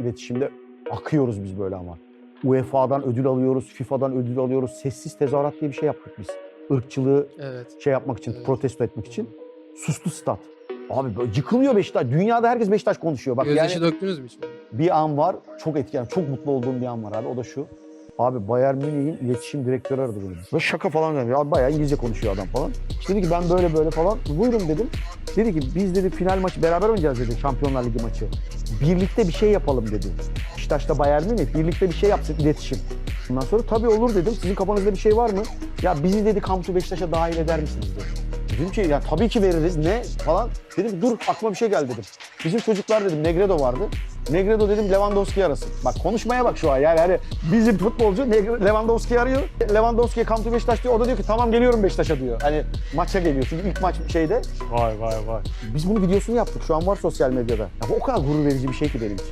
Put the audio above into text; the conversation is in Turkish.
iletişimde akıyoruz biz böyle ama. UEFA'dan ödül alıyoruz, FIFA'dan ödül alıyoruz. Sessiz tezahürat diye bir şey yaptık biz. Irkçılığı Evet. şey yapmak için, Evet. protesto etmek için. Suslu stat. Abi böyle yıkılıyor Beşiktaş. Dünyada herkes Beşiktaş konuşuyor. Bak Gözyaşı yani döktünüz mü hiç? bir an var. Çok etkilen, çok mutlu olduğum bir an var abi. O da şu. Abi Bayern Münih'in iletişim direktörü aradı beni. Ve şaka falan dedi. Abi bayağı İngilizce konuşuyor adam falan. Dedi ki ben böyle böyle falan. Buyurun dedim. Dedi ki biz dedi final maçı beraber oynayacağız dedi. Şampiyonlar Ligi maçı. Birlikte bir şey yapalım dedi. Beşiktaş'ta Bayern Münih birlikte bir şey yapsın iletişim. Ondan sonra tabii olur dedim. Sizin kafanızda bir şey var mı? Ya bizi dedi Kamtu Beşiktaş'a dahil eder misiniz dedi. Dedim ki ya tabii ki veririz ne falan. Dedim dur aklıma bir şey geldi dedim. Bizim çocuklar dedim Negredo vardı. Negredo dedim Lewandowski arasın. Bak konuşmaya bak şu an yani hani bizim futbolcu Lewandowski arıyor. Lewandowski'ye come to Beşiktaş diyor. O da diyor ki tamam geliyorum Beşiktaş'a diyor. Hani maça geliyor. Çünkü ilk maç şeyde. Vay vay vay. Biz bunun videosunu yaptık. Şu an var sosyal medyada. Ya bu o kadar gurur verici bir şey ki benim için.